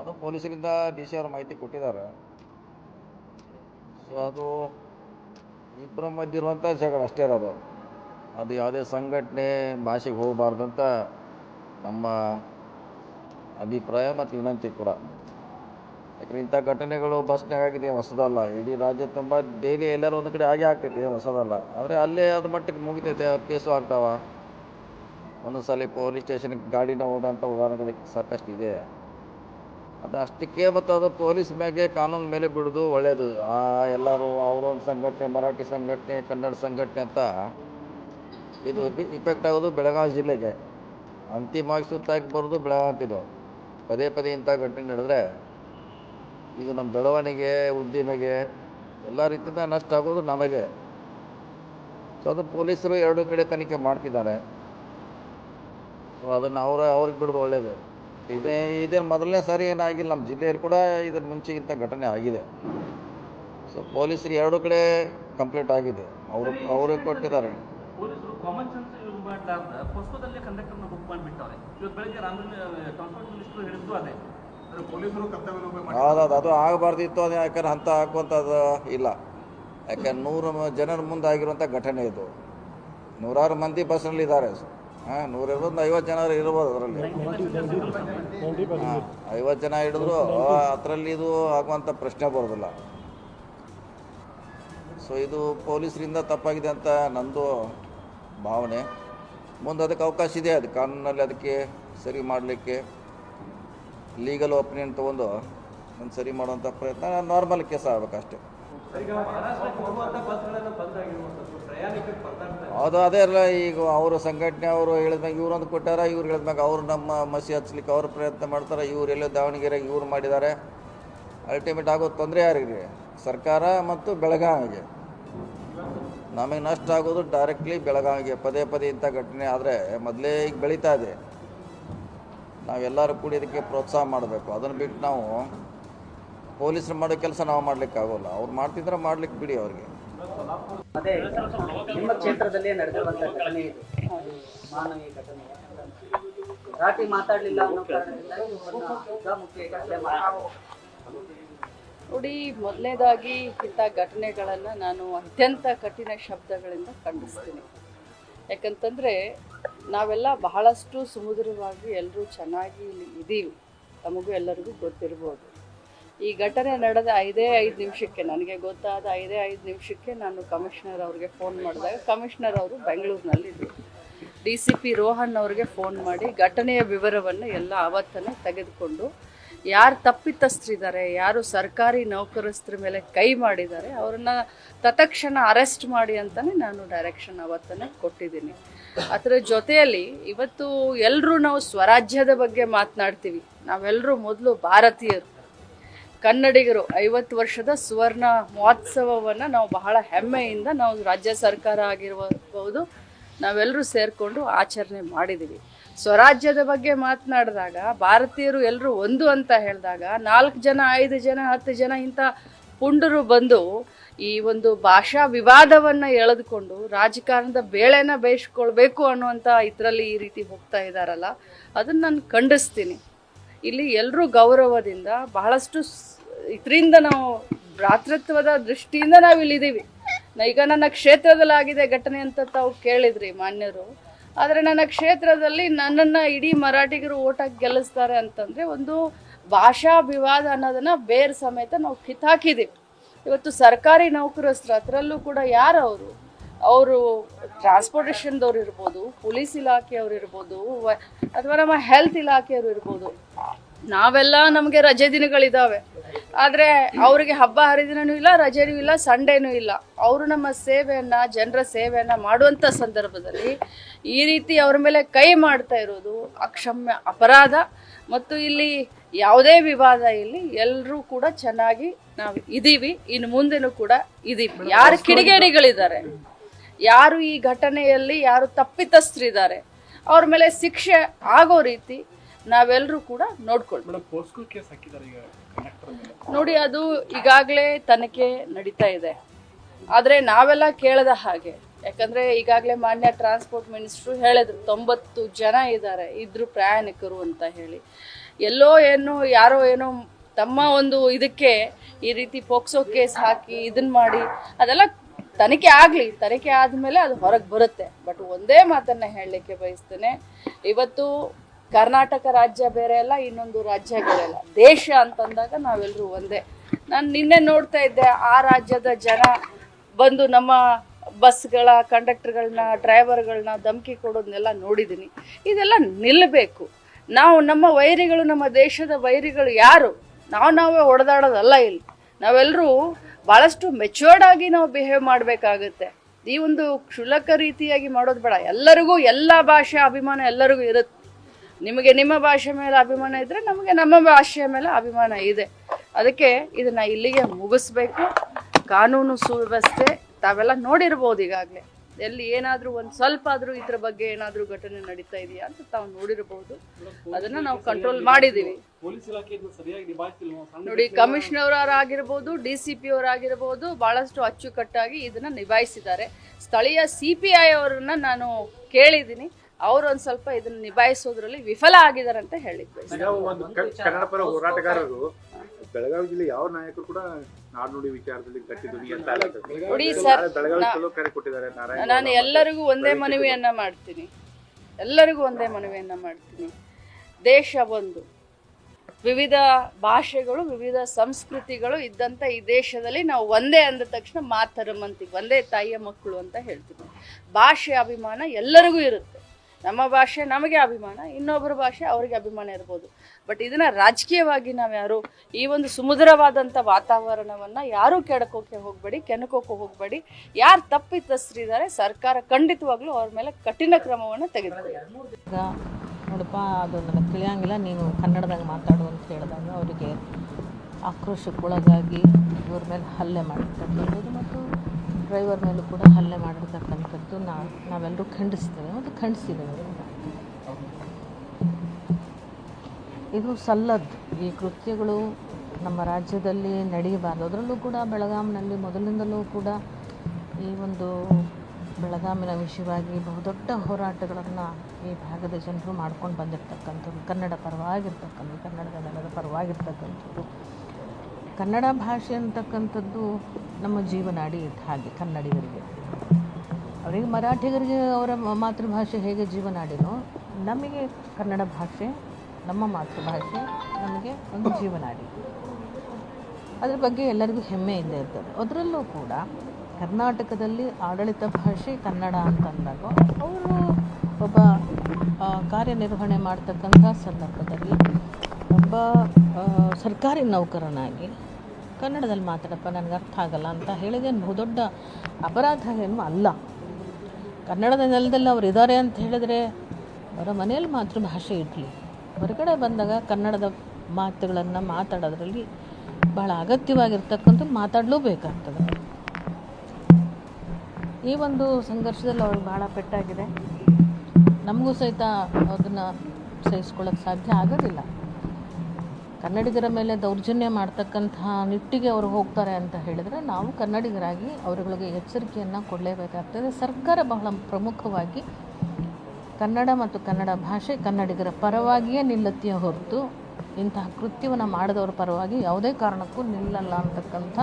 ಅದು ಪೊಲೀಸರಿಂದ D C ಅವರು ಮಾಹಿತಿ ಕೊಟ್ಟಿದ್ದಾರೆ. ಸೊ ಅದು ಇಬ್ಬರ ಮಧ್ಯೆ ಇರುವಂಥ ಜಗಳ ಅಷ್ಟೇ ಇರೋದು. ಅದು ಯಾವುದೇ ಸಂಘಟನೆ ಭಾಷೆಗೆ ಅಂತ ನಮ್ಮ ಅಭಿಪ್ರಾಯ ಮತ್ತು ವಿನಂತಿ ಕೂಡ. ಯಾಕಂದ್ರೆ ಇಂಥ ಘಟನೆಗಳು ಬಸ್ನಾಗ ಆಗಿದೆ ಹೊಸದಲ್ಲ. ಇಡೀ ರಾಜ್ಯ ತುಂಬ ಡೈಲಿ ಎಲ್ಲರೂ ಒಂದು ಕಡೆ ಆಗೇ ಆಗ್ತೈತಿ ಹೊಸದಲ್ಲ. ಆದರೆ ಅಲ್ಲೇ ಅದು ಮಟ್ಟಿಗೆ ಮುಗಿತೈತೆ ಕೇಸು ಆಗ್ತಾವ. ಒಂದೊಂದು ಸಲ ಪೊಲೀಸ್ ಸ್ಟೇಷನ್ಗೆ ಗಾಡಿನ ಹೋದಂಥ ಉದಾಹರಣೆಗಳು ಸಾಕಷ್ಟು ಇದೆ ಅದು ಅಷ್ಟಕ್ಕೆ ಮತ್ತು ಅದು ಪೊಲೀಸ್ ಮ್ಯಾಗೆ ಕಾನೂನು ಮೇಲೆ ಬಿಡೋದು ಒಳ್ಳೆಯದು ಆ ಎಲ್ಲರೂ ಅವರೊಂದು ಸಂಘಟನೆ, ಮರಾಠಿ ಸಂಘಟನೆ, ಕನ್ನಡ ಸಂಘಟನೆ ಅಂತ ಇದು ಇಫೆಕ್ಟ್ ಆಗೋದು ಬೆಳಗಾವಿ ಜಿಲ್ಲೆಗೆ. ಅಂತಿಮವಾಗಿ ಸುತ್ತಾಗಿ ಬರೋದು ಬೆಳಗಾವಿ ಅಂತಿದ್ದು ಪದೇ ಪದೇ ಇಂಥ ಘಟನೆ ನಡೆದ್ರೆ ಇದು ನಮ್ಮ ಬೆಳವಣಿಗೆ, ಉದ್ದಿಮೆಗೆ ಎಲ್ಲ ರೀತಿಯಿಂದ ನಷ್ಟ ಆಗೋದು ನಮಗೆ. ಸೊ ಅದು ಪೊಲೀಸರು ಎರಡು ಕಡೆ ತನಿಖೆ ಮಾಡ್ತಿದ್ದಾರೆ. ಅದನ್ನು ಅವ್ರ ಅವ್ರಿಗೆ ಬಿಡೋದು ಒಳ್ಳೆಯದು ಇದೇ ಇದೇ ಮೊದಲನೇ ಸಾರಿ ಏನಾಗಿಲ್ಲ ನಮ್ಮ ಜಿಲ್ಲೆಯಲ್ಲಿ ಕೂಡ ಇದ್ರ ಮುಂಚೆ ಇಂಥ ಘಟನೆ ಆಗಿದೆ. ಸೊ ಪೊಲೀಸರು ಎರಡು ಕಡೆ ಕಂಪ್ಲೀಟ್ ಆಗಿದೆ. ಅವರು ಅವರು ಕೊಟ್ಟಿದ್ದಾರೆ. ಹೌದೌದು ಅದು. ಆಗಬಾರ್ದಿತ್ತು ಅದು ಯಾಕಂದ್ರೆ ಅಂತ ಹಾಕುವಂಥದ್ದು ಇಲ್ಲ. ಯಾಕಂದ್ರೆ ನೂರು ಜನರ ಮುಂದೆ ಆಗಿರುವಂಥ ಘಟನೆ ಇದು. ನೂರಾರು ಮಂದಿ ಬಸ್ನಲ್ಲಿ ಇದ್ದಾರೆ ಹಾಂ ಇರ್ಬೋದು ಐವತ್ತು ಜನ ಇರ್ಬೋದು ಅದರಲ್ಲಿ. ಹಾಂ, ಐವತ್ತು ಜನ ಹಿಡಿದ್ರು ಅದರಲ್ಲಿ ಇದು ಆಗುವಂಥ ಪ್ರಶ್ನೆ ಬರೋದಿಲ್ಲ. ಸೊ ಇದು ಪೊಲೀಸರಿಂದ ತಪ್ಪಾಗಿದೆ ಅಂತ ನಂದು ಭಾವನೆ. ಮುಂದೆ ಅದಕ್ಕೆ ಅವಕಾಶ ಇದೆ, ಅದು ಕಾನೂನಲ್ಲಿ ಅದಕ್ಕೆ ಸರಿ ಮಾಡಲಿಕ್ಕೆ ಲೀಗಲ್ ಒಪಿನಿಯನ್ ತೊಗೊಂಡು ಒಂದು ಸರಿ ಮಾಡುವಂಥ ಪ್ರಯತ್ನ ನಾರ್ಮಲ್ ಕೇಸ್ ಆಗ್ಬೇಕಷ್ಟೇ. ಅದು ಅದೇ ಅಲ್ಲ, ಈಗ ಅವರು ಸಂಘಟನೆ ಅವರು ಹೇಳಿದ್ಮ್ಯಾಗ ಇವ್ರೊಂದು ಕೊಟ್ಟಾರ, ಇವ್ರು ಹೇಳಿದ್ಮ್ಯಾಗ ಅವ್ರು ನಮ್ಮ ಮಸಿ ಹಚ್ಲಿಕ್ಕೆ ಅವ್ರು ಪ್ರಯತ್ನ ಮಾಡ್ತಾರೆ, ಇವ್ರು ಎಲ್ಲೋ ದಾವಣಗೆರೆಗೆ ಇವ್ರು ಮಾಡಿದ್ದಾರೆ. ಅಲ್ಟಿಮೇಟ್ ಆಗೋದು ತೊಂದರೆ ಯಾರಿಗೆ? ಸರ್ಕಾರ ಮತ್ತು ಬೆಳಗಾವಿಗೆ. ನಮಗೆ ನಷ್ಟ ಆಗೋದು ಡೈರೆಕ್ಟ್ಲಿ ಬೆಳಗಾವಿಗೆ, ಪದೇ ಪದೇ ಇಂಥ ಘಟನೆ ಆದರೆ ಮೊದಲೇ ಈಗ ಬೆಳೀತಾ ಇದೆ. ನಾವೆಲ್ಲರೂ ಕೂಡಿ ಇದಕ್ಕೆ ಪ್ರೋತ್ಸಾಹ ಮಾಡಬೇಕು. ಅದನ್ನು ಬಿಟ್ಟು ನಾವು ಪೊಲೀಸರು ಮಾಡೋ ಕೆಲಸ ನಾವು ಮಾಡ್ಲಿಕ್ಕೆ ಆಗೋಲ್ಲ ಅವ್ರು ಮಾಡ್ತಿದ್ರೆ ಮಾಡ್ಲಿಕ್ಕೆ ಬಿಡಿ ಅವ್ರಿಗೆ. ಅದೇ ನಿಮ್ಮ ಕ್ಷೇತ್ರದಲ್ಲೇ ಘಟನೆ ಇದು. ಮಾನವೀಯ ಘಟನೆ. ರಾಟಿ ಮಾತಾಡಲಿಲ್ಲ ನೋಡಿ ಮೊದಲನೇದಾಗಿ ಇಂಥ ಘಟನೆಗಳನ್ನು ನಾನು ಅತ್ಯಂತ ಕಠಿಣ ಶಬ್ದಗಳಿಂದ ಖಂಡಿಸ್ತೀನಿ. ಯಾಕಂತಂದರೆ, ನಾವೆಲ್ಲ ಬಹಳಷ್ಟು ಸುಮಧುರವಾಗಿ ಎಲ್ಲರೂ ಚೆನ್ನಾಗಿ ಇಲ್ಲಿ ಇದ್ದೀವಿ ತಮಗೂ ಎಲ್ಲರಿಗೂ ಗೊತ್ತಿರ್ಬೋದು. ಈ ಘಟನೆ ನಡೆದ ಐದೇ ಐದು ನಿಮಿಷಕ್ಕೆ, ನನಗೆ ಗೊತ್ತಾದ ಐದೇ ಐದು ನಿಮಿಷಕ್ಕೆ ನಾನು ಕಮಿಷನರ್ ಅವ್ರಿಗೆ ಫೋನ್ ಮಾಡಿದಾಗ ಕಮಿಷನರ್ ಅವರು ಬೆಂಗಳೂರಿನಲ್ಲಿದ್ದರು ಡಿ ಸಿ ಪಿ ರೋಹನ್ ಅವರಿಗೆ ಫೋನ್ ಮಾಡಿ ಘಟನೆಯ ವಿವರವನ್ನು ಎಲ್ಲ ಆವತ್ತನ್ನು ತೆಗೆದುಕೊಂಡು ಯಾರು ತಪ್ಪಿತಸ್ಥರಿದ್ದಾರೆ, ಯಾರು ಸರ್ಕಾರಿ ನೌಕರಸ್ಥರ ಮೇಲೆ ಕೈ ಮಾಡಿದ್ದಾರೆ, ಅವ್ರನ್ನ ತತ್ಕ್ಷಣ ಅರೆಸ್ಟ್ ಮಾಡಿ ಅಂತಲೇ ನಾನು ಡೈರೆಕ್ಷನ್ ಅವತ್ತನೇ ಕೊಟ್ಟಿದ್ದೀನಿ. ಅದರ ಜೊತೆಯಲ್ಲಿ ಇವತ್ತು ಎಲ್ಲರೂ ನಾವು ಸ್ವರಾಜ್ಯದ ಬಗ್ಗೆ ಮಾತನಾಡ್ತೀವಿ. ನಾವೆಲ್ಲರೂ ಮೊದಲು ಭಾರತೀಯರು. ಕನ್ನಡಿಗರು ಐವತ್ತು ವರ್ಷದ ಸುವರ್ಣ ಮಹೋತ್ಸವವನ್ನು ನಾವು ಬಹಳ ಹೆಮ್ಮೆಯಿಂದ ನಾವು ರಾಜ್ಯ ಸರ್ಕಾರ ಆಗಿರಬಹುದು ನಾವೆಲ್ಲರೂ ಸೇರಿಕೊಂಡು ಆಚರಣೆ ಮಾಡಿದ್ದೀವಿ ಸ್ವರಾಜ್ಯದ ಬಗ್ಗೆ ಮಾತನಾಡಿದಾಗ ಭಾರತೀಯರು ಎಲ್ಲರೂ ಒಂದು ಅಂತ ಹೇಳಿದಾಗ ನಾಲ್ಕು ಜನ, ಐದು ಜನ, ಹತ್ತು ಜನ ಇಂಥ ಪುಂಡರು ಬಂದು ಈ ಒಂದು ಭಾಷಾ ವಿವಾದವನ್ನು ಎಳೆದುಕೊಂಡು ರಾಜಕಾರಣದ ಬೇಳೆನ ಬೇಯಿಸ್ಕೊಳ್ಬೇಕು ಅನ್ನುವಂಥ ಇದರಲ್ಲಿ ಈ ರೀತಿ ಹೋಗ್ತಾ ಇದ್ದಾರಲ್ಲ ಅದನ್ನು ನಾನು ಖಂಡಿಸ್ತೀನಿ. ಇಲ್ಲಿ ಎಲ್ಲರೂ ಗೌರವದಿಂದ ಬಹಳಷ್ಟು ಇದರಿಂದ ನಾವು ಭ್ರಾತೃತ್ವದ ದೃಷ್ಟಿಯಿಂದ ನಾವು ಇಲ್ಲಿದ್ದೀವಿ. ಈಗ ನನ್ನ ಕ್ಷೇತ್ರದಲ್ಲಾಗಿದೆ ಘಟನೆ ಅಂತ ತಾವು ಕೇಳಿದ್ರಿ ಮಾನ್ಯರು. ಆದರೆ ನನ್ನ ಕ್ಷೇತ್ರದಲ್ಲಿ ನನ್ನನ್ನು ಇಡೀ ಮರಾಠಿಗರು ಓಟಾಗಿ ಗೆಲ್ಲಿಸ್ತಾರೆ ಅಂತಂದರೆ ಒಂದು ಭಾಷಾ ವಿವಾದ ಅನ್ನೋದನ್ನು ಬೇರೆ ಸಮೇತ ನಾವು ಕಿತ್ತಾಕಿದ್ದೀವಿ. ಇವತ್ತು ಸರ್ಕಾರಿ ನೌಕರಸ್ಥರು ಅದರಲ್ಲೂ ಕೂಡ ಯಾರು ಅವರು ಅವರು ಟ್ರಾನ್ಸ್ಪೋರ್ಟೇಷನ್ದವ್ರು ಇರ್ಬೋದು ಪೊಲೀಸ್ ಇಲಾಖೆಯವ್ರು ಇರ್ಬೋದು ಅಥವಾ ನಮ್ಮ ಹೆಲ್ತ್ ಇಲಾಖೆಯವರು ಇರ್ಬೋದು. ನಾವೆಲ್ಲ ನಮಗೆ ರಜೆ ದಿನಗಳಿದ್ದಾವೆ ಆದರೆ ಅವರಿಗೆ ಹಬ್ಬ ಹರಿದಿನೂ ಇಲ್ಲ ರಜೆನೂ ಇಲ್ಲ ಸಂಡೇನೂ ಇಲ್ಲ. ಅವರು ನಮ್ಮ ಸೇವೆಯನ್ನು ಜನರ ಸೇವೆಯನ್ನು ಮಾಡುವಂಥ ಸಂದರ್ಭದಲ್ಲಿ ಈ ರೀತಿ ಅವ್ರ ಮೇಲೆ ಕೈ ಮಾಡ್ತಾ ಇರೋದು ಅಕ್ಷಮ್ಯ ಅಪರಾಧ. ಮತ್ತು ಇಲ್ಲಿ ಯಾವುದೇ ವಿವಾದ ಇಲ್ಲಿ ಎಲ್ಲರೂ ಕೂಡ ಚೆನ್ನಾಗಿ ನಾವು ಇದ್ದೀವಿ ಇನ್ನು ಮುಂದೆನೂ ಕೂಡ ಇದ್ದೀವಿ ಯಾರು ಕಿಡಿಗೇಡಿಗಳಿದ್ದಾರೆ. ಯಾರು ಈ ಘಟನೆಯಲ್ಲಿ ಯಾರು ತಪ್ಪಿತಸ್ಥರಿದ್ದಾರೆ ಅವ್ರ ಮೇಲೆ ಶಿಕ್ಷೆ ಆಗೋ ರೀತಿ ನಾವೆಲ್ಲರೂ ಕೂಡ ನೋಡ್ಕೊಳ್ತೀವಿ ನೋಡಿ ಅದು ಈಗಾಗಲೇ ತನಿಖೆ ನಡೀತಾ ಇದೆ. ಆದರೆ ನಾವೆಲ್ಲ ಕೇಳದ ಹಾಗೆ ಯಾಕಂದರೆ ಈಗಾಗಲೇ ಮಾನ್ಯ ಟ್ರಾನ್ಸ್ಪೋರ್ಟ್ ಮಿನಿಸ್ಟ್ರು ಹೇಳಿದ್ರು ತೊಂಬತ್ತು ಜನ ಇದ್ದಾರೆ ಇದ್ರು ಪ್ರಯಾಣಿಕರು ಅಂತ ಹೇಳಿ. ಎಲ್ಲೋ ಏನೋ ಯಾರೋ ಏನೋ ತಮ್ಮ ಒಂದು ಇದಕ್ಕೆ ಈ ರೀತಿ ಪೋಕ್ಸೋ ಕೇಸ್ ಹಾಕಿ ಇದನ್ನ ಮಾಡಿ ಅದೆಲ್ಲ ತನಿಖೆ ಆಗಲಿ, ತನಿಖೆ ಆದಮೇಲೆ ಅದು ಹೊರಗೆ ಬರುತ್ತೆ. ಬಟ್ ಒಂದೇ ಮಾತನ್ನು ಹೇಳಲಿಕ್ಕೆ ಬಯಸ್ತೇನೆ. ಇವತ್ತು ಕರ್ನಾಟಕ ರಾಜ್ಯ ಬೇರೆ ಅಲ್ಲ, ಇನ್ನೊಂದು ರಾಜ್ಯ ಬೇರೆ ಅಲ್ಲ. ದೇಶ ಅಂತಂದಾಗ ನಾವೆಲ್ಲರೂ ಒಂದೇ. ನಾನು ನಿನ್ನೆ ನೋಡ್ತಾ ಇದ್ದೆ, ಆ ರಾಜ್ಯದ ಜನ ಬಂದು ನಮ್ಮ ಬಸ್ಗಳ ಕಂಡಕ್ಟರ್ಗಳನ್ನ, ಡ್ರೈವರ್ಗಳನ್ನ ಧಮಕಿ ಕೊಡೋದನ್ನೆಲ್ಲ ನೋಡಿದ್ದೀನಿ. ಇದೆಲ್ಲ ನಿಲ್ಲಬೇಕು ನಾವು ನಮ್ಮ ವೈರಿಗಳು, ನಮ್ಮ ದೇಶದ ವೈರಿಗಳು ಯಾರು? ನಾವು ನಾವೇ ಹೊಡೆದಾಡೋದಲ್ಲ ಇಲ್ಲಿ. ನಾವೆಲ್ಲರೂ ಭಾಳಷ್ಟು ಮೆಚ್ಯೂರ್ಡ್ ಆಗಿ ನಾವು ಬಿಹೇವ್ ಮಾಡಬೇಕಾಗುತ್ತೆ. ಈ ಒಂದು ಕ್ಷುಲಕ ರೀತಿಯಾಗಿ ಮಾಡೋದು ಬೇಡ. ಎಲ್ಲರಿಗೂ ಎಲ್ಲ ಭಾಷೆ ಅಭಿಮಾನ ಎಲ್ಲರಿಗೂ ಇರುತ್ತೆ. ನಿಮಗೆ ನಿಮ್ಮ ಭಾಷೆ ಮೇಲೆ ಅಭಿಮಾನ ಇದ್ದರೆ ನಮಗೆ ನಮ್ಮ ಭಾಷೆಯ ಮೇಲೆ ಅಭಿಮಾನ ಇದೆ. ಅದಕ್ಕೆ ಇದನ್ನು ಇಲ್ಲಿಗೆ ಮುಗಿಸ್ಬೇಕು. ಕಾನೂನು ಸುವ್ಯವಸ್ಥೆ ತಾವೆಲ್ಲ ನೋಡಿರ್ಬೋದು ಈಗಾಗಲೇ. ಎಲ್ಲಿ ಏನಾದರೂ ಒಂದು ಸ್ವಲ್ಪ ಆದರೂ ಇದ್ರ ಬಗ್ಗೆ ಏನಾದರೂ ಘಟನೆ ನಡೀತಾ ಇದೆಯಾ ಅಂತ ತಾವು ನೋಡಿರಬಹುದು. ಅದನ್ನು ನಾವು ಕಂಟ್ರೋಲ್ ಮಾಡಿದ್ದೀವಿ. ಪೊಲೀಸ್ ಇಲಾಖೆ ಇದನ್ನ ಸರಿಯಾಗಿ ನಿಭಾಯಿಸ್ತಿಲ್ವೋ? ನೋಡಿ ಕಮಿಷನರ್ ಆಗಿರ್ಬೋದು ಡಿ ಸಿ ಪಿ ಅವರಾಗಿರ್ಬೋದು ಭಾಳಷ್ಟು ಅಚ್ಚುಕಟ್ಟಾಗಿ ಇದನ್ನು ನಿಭಾಯಿಸಿದ್ದಾರೆ. ಸ್ಥಳೀಯ ಸಿ ಪಿ ಐ ಅವರನ್ನ ನಾನು ಕೇಳಿದ್ದೀನಿ. ಅವರು ಒಂದು ಸ್ವಲ್ಪ ಇದನ್ನು ನಿಭಾಯಿಸೋದ್ರಲ್ಲಿ ವಿಫಲ ಆಗಿದ್ದಾರೆ ಅಂತ ಹೇಳಿದ್ವಿ. ಈಗ ಒಂದು ಕ- ಕನ್ನಡ ಪರ ಹೋರಾಟಗಾರರು ಬೆಳಗಾವಿ ಜಿಲ್ಲೆ ಯಾವ ನಾಯಕರು ಕೂಡ ನಾಡ್ನುಡಿ ವಿಚಾರದಲ್ಲಿ ಗಟ್ಟಿ ಧ್ವನಿ ಅಂತ ಅಲ್ಲ. ನೋಡಿ ಸರ್ ಬೆಳಗಾವಿ ನಾ- ಕರೆ ಕೊಟ್ಟಿದ್ದಾರೆ ನಾರಾಯಣ ನಾನು ಎಲ್ಲರಿಗೂ ಒಂದೇ ಮನವಿಯನ್ನ ಮಾಡ್ತೀನಿ. ಎಲ್ಲರಿಗೂ ಒಂದೇ ಮನವಿಯನ್ನ ಮಾಡ್ತೀನಿ. ದೇಶ ಒಂದು. ವಿವಿಧ ಭಾಷೆಗಳು ವಿವಿಧ ಸಂಸ್ಕೃತಿಗಳು ಇದ್ದಂಥ ಈ ದೇಶದಲ್ಲಿ ನಾವು ಒಂದೇ ಅಂದ ತಕ್ಷಣ ಮಾತರಮಂತಿ ಅಂತೀವಿ ಒಂದೇ ತಾಯಿಯ ಮಕ್ಕಳು ಅಂತ ಹೇಳ್ತೀವಿ ಭಾಷೆ ಅಭಿಮಾನ ಎಲ್ಲರಿಗೂ ಇರುತ್ತೆ. ನಮ್ಮ ಭಾಷೆ ನಮಗೆ ಅಭಿಮಾನ, ಇನ್ನೊಬ್ಬರ ಭಾಷೆ ಅವರಿಗೆ ಅಭಿಮಾನ ಇರ್ಬೋದು. ಬಟ್ ಇದನ್ನು ರಾಜಕೀಯವಾಗಿ ನಾವು ಯಾರು ಈ ಒಂದು ಸುಮಧುರವಾದಂಥ ವಾತಾವರಣವನ್ನು ಯಾರೂ ಕೆಡಕೋಕೆ ಹೋಗಬೇಡಿ, ಕೆಣಕೋಕೆ ಹೋಗಬೇಡಿ, ಯಾರು ತಪ್ಪಿತಸ್ಥರಿದ್ದಾರೆ ಸರ್ಕಾರ ಖಂಡಿತವಾಗ್ಲೂ ಅವ್ರ ಮೇಲೆ ಕಠಿಣ ಕ್ರಮವನ್ನು ತೆಗೆದುಕೊಳ್ಳಿ. ನೋಡಪ್ಪ ಅದು ನನಗೆ ತಿಳಿಯಂಗಿಲ್ಲ. ನೀನು ಕನ್ನಡದಾಗ ಮಾತಾಡು ಅಂತ ಹೇಳಿದಾಗ ಅವರಿಗೆ ಆಕ್ರೋಶಕ್ಕೊಳಗಾಗಿ ಇವ್ರ ಮೇಲೆ ಹಲ್ಲೆ ಮಾಡಿರ್ತಕ್ಕಂಥದ್ದು ಮತ್ತು ಡ್ರೈವರ್ ಮೇಲೂ ಕೂಡ ಹಲ್ಲೆ ಮಾಡಿರ್ತಕ್ಕಂಥದ್ದು ನಾ, ನಾವೆಲ್ಲರೂ ಖಂಡಿಸ್ತೇವೆ. ಮತ್ತು ಖಂಡಿಸಿದ್ದೇವೆ. ಇದು ಸಲ್ಲದ್ದು. ಈ ಕೃತ್ಯಗಳು ನಮ್ಮ ರಾಜ್ಯದಲ್ಲಿ ನಡೆಯಬಾರ್ದು. ಅದರಲ್ಲೂ ಕೂಡ ಬೆಳಗಾಂನಲ್ಲಿ ಮೊದಲಿಂದಲೂ ಕೂಡ ಈ ಒಂದು ಬೆಳಗಾಮಿನ ವಿಷಯವಾಗಿ ಬಹುದೊಡ್ಡ ಹೋರಾಟಗಳನ್ನು ಈ ಭಾಗದ ಜನರು ಮಾಡ್ಕೊಂಡು ಬಂದಿರತಕ್ಕಂಥದ್ದು. ಕನ್ನಡ ಪರವಾಗಿರ್ತಕ್ಕಂಥ ಕನ್ನಡದ ನೆಲದ ಪರವಾಗಿರ್ತಕ್ಕಂಥದ್ದು. ಕನ್ನಡ ಭಾಷೆ ಅಂತಕ್ಕಂಥದ್ದು ನಮ್ಮ ಜೀವನಾಡಿ ಇದ್ದ ಹಾಗೆ ಕನ್ನಡಿಗರಿಗೆ. ಅವರಿಗೆ ಮರಾಠಿಗರಿಗೆ ಅವರ ಮಾತೃಭಾಷೆ ಹೇಗೆ ಜೀವನಾಡಿನೋ, ನಮಗೆ ಕನ್ನಡ ಭಾಷೆ, ನಮ್ಮ ಮಾತೃಭಾಷೆ ನಮಗೆ ಒಂದು ಜೀವನಾಡಿ. ಅದ್ರ ಬಗ್ಗೆ ಎಲ್ಲರಿಗೂ ಹೆಮ್ಮೆ ಇದ್ದೇ ಇರ್ತದೆ. ಅದರಲ್ಲೂ ಕೂಡ ಕರ್ನಾಟಕದಲ್ಲಿ ಆಡಳಿತ ಭಾಷೆ ಕನ್ನಡ ಅಂತಂದಾಗ ಅವರು ಒಬ್ಬ ಕಾರ್ಯನಿರ್ವಹಣೆ ಮಾಡ್ತಕ್ಕಂಥ ಸಂದರ್ಭದಲ್ಲಿ ಒಬ್ಬ ಸರ್ಕಾರಿ ನೌಕರನಾಗಿ ಕನ್ನಡದಲ್ಲಿ ಮಾತಾಡಪ್ಪ, ನನಗೆ ಅರ್ಥ ಆಗಲ್ಲ ಅಂತ ಹೇಳಿದೇನು ಬಹುದೊಡ್ಡ ಅಪರಾಧ ಏನು ಅಲ್ಲ. ಕನ್ನಡದ ನೆಲದಲ್ಲಿ ಅವ್ರು ಇದ್ದಾರೆ ಅಂತ ಹೇಳಿದರೆ ಅವರ ಮನೆಯಲ್ಲಿ ಮಾತೃಭಾಷೆ ಇರಲಿ. ಹೊರಗಡೆ ಬಂದಾಗ ಕನ್ನಡದ ಮಾತುಗಳನ್ನು ಮಾತಾಡೋದ್ರಲ್ಲಿ ಬಹಳ ಅಗತ್ಯವಾಗಿರ್ತಕ್ಕಂಥ ಮಾತಾಡಲೇಬೇಕಾಗ್ತದೆ. ಈ ಒಂದು ಸಂಘರ್ಷದಲ್ಲಿ ಅವ್ರಿಗೆ ಭಾಳ ಪೆಟ್ಟಾಗಿದೆ. ನಮಗೂ ಸಹಿತ ಅದನ್ನು ಸಹಿಸ್ಕೊಳ್ಳೋಕ್ಕೆ ಸಾಧ್ಯ ಆಗೋದಿಲ್ಲ. ಕನ್ನಡಿಗರ ಮೇಲೆ ದೌರ್ಜನ್ಯ ಮಾಡ್ತಕ್ಕಂತಹ ನಿಟ್ಟಿಗೆ ಅವರು ಹೋಗ್ತಾರೆ ಅಂತ ಹೇಳಿದರೆ ನಾವು ಕನ್ನಡಿಗರಾಗಿ ಅವರುಗಳಿಗೆ ಎಚ್ಚರಿಕೆಯನ್ನು ಕೊಡಲೇಬೇಕಾಗ್ತದೆ. ಸರ್ಕಾರ ಬಹಳ ಪ್ರಮುಖವಾಗಿ ಕನ್ನಡ ಮತ್ತು ಕನ್ನಡ ಭಾಷೆ ಕನ್ನಡಿಗರ ಪರವಾಗಿಯೇ ನಿಲ್ಲತ್ತೆಯ ಹೊರತು ಇಂತಹ ಕೃತ್ಯವನ್ನು ಮಾಡಿದವರ ಪರವಾಗಿ ಯಾವುದೇ ಕಾರಣಕ್ಕೂ ನಿಲ್ಲಲ್ಲ ಅಂತಕ್ಕಂಥ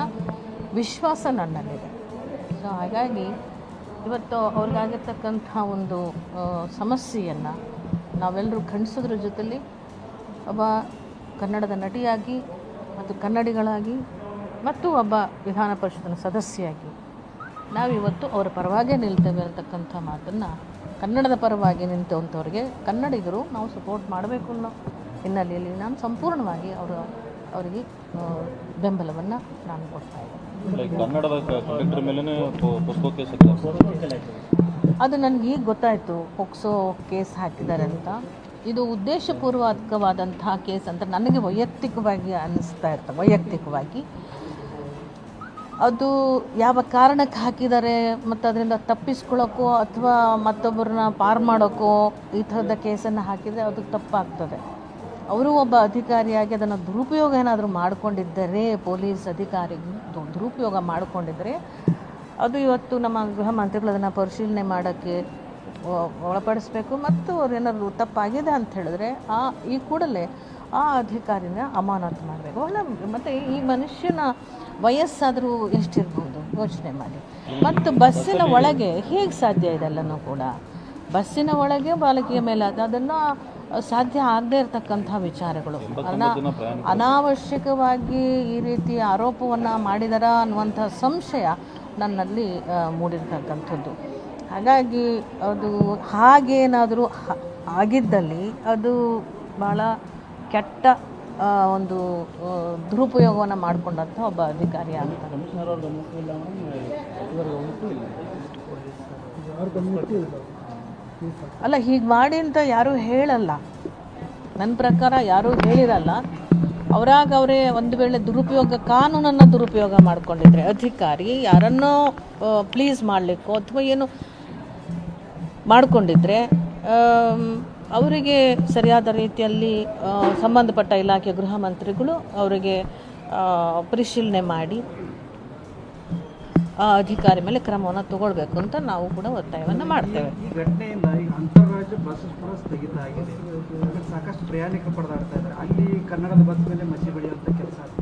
ವಿಶ್ವಾಸ ನನ್ನಲ್ಲಿದೆ. ಸೊ ಹಾಗಾಗಿ ಇವತ್ತು ಅವ್ರಿಗಾಗಿರ್ತಕ್ಕಂಥ ಒಂದು ಸಮಸ್ಯೆಯನ್ನು ನಾವೆಲ್ಲರೂ ಖಂಡಿಸೋದ್ರ ಜೊತೆಯಲ್ಲಿ ಒಬ್ಬ ಕನ್ನಡದ ನಟಿಯಾಗಿ ಮತ್ತು ಕನ್ನಡಿಗಳಾಗಿ ಮತ್ತು ಒಬ್ಬ ವಿಧಾನ ಪರಿಷತ್ತಿನ ಸದಸ್ಯೆಯಾಗಿ. ನಾವಿವತ್ತು ಅವರ ಪರವಾಗಿ ನಿಲ್ತೇವೆ ಅಂತಕ್ಕಂಥ ಮಾತನ್ನು ಕನ್ನಡದ ಪರವಾಗಿ ನಿಂತವಂಥವ್ರಿಗೆ ಕನ್ನಡಿಗರು ನಾವು ಸಪೋರ್ಟ್ ಮಾಡಬೇಕು ಅನ್ನೋ ಹಿನ್ನೆಲೆಯಲ್ಲಿ ನಾನು ಸಂಪೂರ್ಣವಾಗಿ ಅವರ ಅವರಿಗೆ ಬೆಂಬಲವನ್ನು ನಾನು ಕೊಡ್ತಾ ಇದ್ದೇನೆ. ಅದು ನನಗೆ ಈಗ ಗೊತ್ತಾಯಿತು ಪೊಕ್ಸೋ ಕೇಸ್ ಹಾಕಿದ್ದಾರೆ ಅಂತ. ಇದು ಉದ್ದೇಶಪೂರ್ವಕವಾದಂತಹ ಕೇಸ್ ಅಂತ ನನಗೆ ವೈಯಕ್ತಿಕವಾಗಿ ಅನ್ನಿಸ್ತಾ ಇರ್ತದೆ, ವೈಯಕ್ತಿಕವಾಗಿ. ಅದು ಯಾವ ಕಾರಣಕ್ಕೆ ಹಾಕಿದ್ದಾರೆ, ಮತ್ತು ಅದರಿಂದ ತಪ್ಪಿಸ್ಕೊಳ್ಳೋಕ್ಕೋ ಅಥವಾ ಮತ್ತೊಬ್ಬರನ್ನ ಪಾರು ಮಾಡೋಕ್ಕೋ ಈ ಥರದ ಕೇಸನ್ನು ಹಾಕಿದರೆ ಅದು ತಪ್ಪಾಗ್ತದೆ. ಅವರು ಒಬ್ಬ ಅಧಿಕಾರಿಯಾಗಿ ಅದನ್ನು ದುರುಪಯೋಗ ಏನಾದರೂ ಮಾಡಿಕೊಂಡಿದ್ದರೆ, ಪೊಲೀಸ್ ಅಧಿಕಾರಿ ದುರುಪಯೋಗ ಮಾಡಿಕೊಂಡಿದ್ದರೆ, ಅದು ಇವತ್ತು ನಮ್ಮ ಗೃಹ ಮಂತ್ರಿಗಳು ಅದನ್ನು ಪರಿಶೀಲನೆ ಮಾಡೋಕ್ಕೆ ಒಳಪಡಿಸ್ಬೇಕು ಮತ್ತು ಅವ್ರು ಏನಾದ್ರು ತಪ್ಪಾಗಿದೆ ಅಂತ ಹೇಳಿದ್ರೆ ಆ ಈ ಕೂಡಲೇ ಆ ಅಧಿಕಾರಿನ ಅಮಾನತು ಮಾಡಬೇಕು. ಒಳ್ಳೆ ಮತ್ತು ಈ ಮನುಷ್ಯನ ವಯಸ್ಸಾದರೂ ಎಷ್ಟಿರ್ಬೋದು? ಯೋಚನೆ ಮಾಡಿ. ಮತ್ತು ಬಸ್ಸಿನ ಒಳಗೆ ಹೇಗೆ ಸಾಧ್ಯ ಇದೆಲ್ಲನೂ ಕೂಡ? ಬಸ್ಸಿನ ಒಳಗೆ ಬಾಲಕಿಯ ಮೇಲೆ ಅದು ಅದನ್ನು ಸಾಧ್ಯ ಆಗದೇ ಇರತಕ್ಕಂಥ ವಿಚಾರಗಳು. ಅನ ಅನಾವಶ್ಯಕವಾಗಿ ಈ ರೀತಿ ಆರೋಪವನ್ನು ಮಾಡಿದಾರ ಅನ್ನುವಂಥ ಸಂಶಯ ನನ್ನಲ್ಲಿ ಮೂಡಿರ್ತಕ್ಕಂಥದ್ದು. ಹಾಗಾಗಿ ಅದು ಹಾಗೇನಾದರೂ ಆಗಿದ್ದಲ್ಲಿ ಅದು ಭಾಳ ಕೆಟ್ಟ ಒಂದು ದುರುಪಯೋಗವನ್ನು ಮಾಡಿಕೊಂಡಂಥ ಒಬ್ಬ ಅಧಿಕಾರಿ ಆಗ್ತಾರೆ. ಅಲ್ಲ, ಹೀಗೆ ಮಾಡಿ ಅಂತ ಯಾರೂ ಹೇಳಲ್ಲ. ನನ್ನ ಪ್ರಕಾರ ಯಾರೂ ಹೇಳಿರಲ್ಲ. ಅವರಾಗ ಅವರೇ ಒಂದು ವೇಳೆ ದುರುಪಯೋಗ, ಕಾನೂನನ್ನು ದುರುಪಯೋಗ ಮಾಡಿಕೊಂಡಿದ್ರೆ ಅಧಿಕಾರಿ ಯಾರನ್ನೋ ಪ್ಲೀಸ್ ಮಾಡಲಿಕ್ಕೋ ಅಥವಾ ಏನು ಮಾಡಿಕೊಂಡಿದ್ರೆ ಅವರಿಗೆ ಸರಿಯಾದ ರೀತಿಯಲ್ಲಿ ಸಂಬಂಧಪಟ್ಟ ಇಲಾಖೆ ಗೃಹ ಮಂತ್ರಿಗಳು ಅವರಿಗೆ ಪರಿಶೀಲನೆ ಮಾಡಿ, ಆ, ಅಧಿಕಾರಿ ಮೇಲೆ ಕ್ರಮವನ್ನು ತಗೊಳ್ಬೇಕು ಅಂತ ನಾವು ಕೂಡ ಒತ್ತಾಯವನ್ನು ಮಾಡ್ತೇವೆ. ಸಾಕಷ್ಟು ಪ್ರಯಾಣಿಕರು ಪಡೆದಾಡ್ತಾ ಇದ್ದಾರೆ. ಅಲ್ಲಿ ಕನ್ನಡದ ಬಸ್ ಮೇಲೆ ಮಸಿ ಬೆಳೆಯುವಂತ ಕೆಲಸ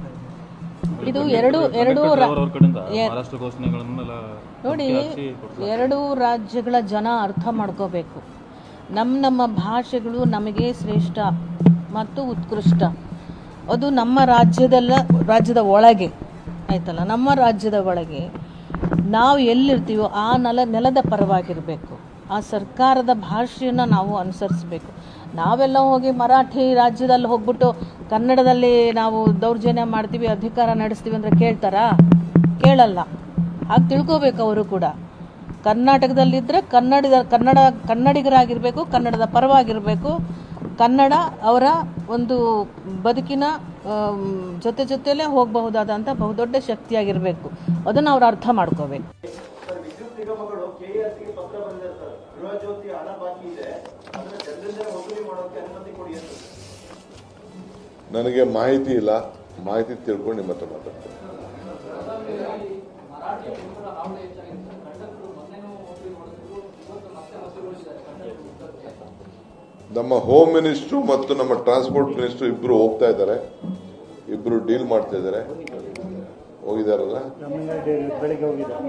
ಇದೆ ಎರಡು ಎರಡು ರಾ- ಅವ್ರ ಮಹಾರಾಷ್ಟ್ರ ಘೋಷಣೆಗಳನ್ನೆಲ್ಲ ನೋಡಿ ಎರಡೂ ರಾಜ್ಯಗಳ ಜನ ಅರ್ಥ ಮಾಡ್ಕೋಬೇಕು. ನಮ್ಮ ನಮ್ಮ ಭಾಷೆಗಳು ನಮಗೆ ಶ್ರೇಷ್ಠ ಮತ್ತು ಉತ್ಕೃಷ್ಟ. ಅದು ನಮ್ಮ ರಾಜ್ಯದಲ್ಲ ರಾಜ್ಯದ ಒಳಗೆ. ಆಯ್ತಲ್ಲ? ನಮ್ಮ ರಾಜ್ಯದ ಒಳಗೆ. ನಾವು ಎಲ್ಲಿರ್ತೀವೋ ಆ ನೆಲ ನೆಲದ ಪರವಾಗಿರಬೇಕು. ಆ ಸರ್ಕಾರದ ಭಾಷೆಯನ್ನು ನಾವು ಅನುಸರಿಸಬೇಕು. ನಾವೆಲ್ಲ ಹೋಗಿ ಮರಾಠಿ ರಾಜ್ಯದಲ್ಲಿ ಹೋಗ್ಬಿಟ್ಟು ಕನ್ನಡದಲ್ಲಿ ನಾವು ದೌರ್ಜನ್ಯ ಮಾಡ್ತೀವಿ, ಅಧಿಕಾರ ನಡೆಸ್ತೀವಿ ಅಂದರೆ ಕೇಳ್ತಾರಾ? ಕೇಳಲ್ಲ. ಹಾಗೆ ತಿಳ್ಕೋಬೇಕು ಅವರು ಕೂಡ. ಕರ್ನಾಟಕದಲ್ಲಿದ್ದರೆ ಕನ್ನಡದ, ಕನ್ನಡ ಕನ್ನಡಿಗರಾಗಿರಬೇಕು, ಕನ್ನಡದ ಪರವಾಗಿರಬೇಕು. ಕನ್ನಡ ಅವರ ಒಂದು ಬದುಕಿನ ಜೊತೆ ಜೊತೆಯಲ್ಲೇ ಹೋಗಬಹುದಾದಂಥ ಬಹುದೊಡ್ಡ ಶಕ್ತಿಯಾಗಿರಬೇಕು. ಅದನ್ನು ಅವ್ರು ಅರ್ಥ ಮಾಡ್ಕೋಬೇಕು. ನನಗೆ ಮಾಹಿತಿ ಇಲ್ಲ. ಮಾಹಿತಿ ತಿಳ್ಕೊಂಡು ನಿಮ್ಮ ಹತ್ರ ಮಾತಾಡ್ತೇನೆ. ನಮ್ಮ ಹೋಮ್ ಮಿನಿಸ್ಟ್ರು ಮತ್ತು ನಮ್ಮ ಟ್ರಾನ್ಸ್ಪೋರ್ಟ್ ಮಿನಿಸ್ಟ್ರು ಇಬ್ರು ಹೋಗ್ತಾ ಇದ್ದಾರೆ. ಇಬ್ರು ಡೀಲ್ ಮಾಡ್ತಾ ಇದ್ದಾರೆ. ಹೋಗಿದಾರಲ್ಲ ಬೆಳಿಗ್ಗೆ ಹೋಗಿದ್ದಾರೆ.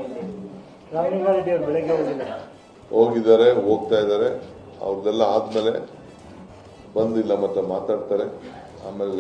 ಬೆಳಿಗ್ಗೆ ಹೋಗಿದ್ದಾರೆ. ಹೋಗಿದ್ದಾರೆ ಹೋಗ್ತಾ ಇದ್ದಾರೆ. ಅವ್ರದ್ದೆಲ್ಲ ಆದಮೇಲೆ ಬಂದಿಲ್ಲ ಮತ್ತೆ ಮಾತಾಡ್ತಾರೆ. ಆಮೇಲೆ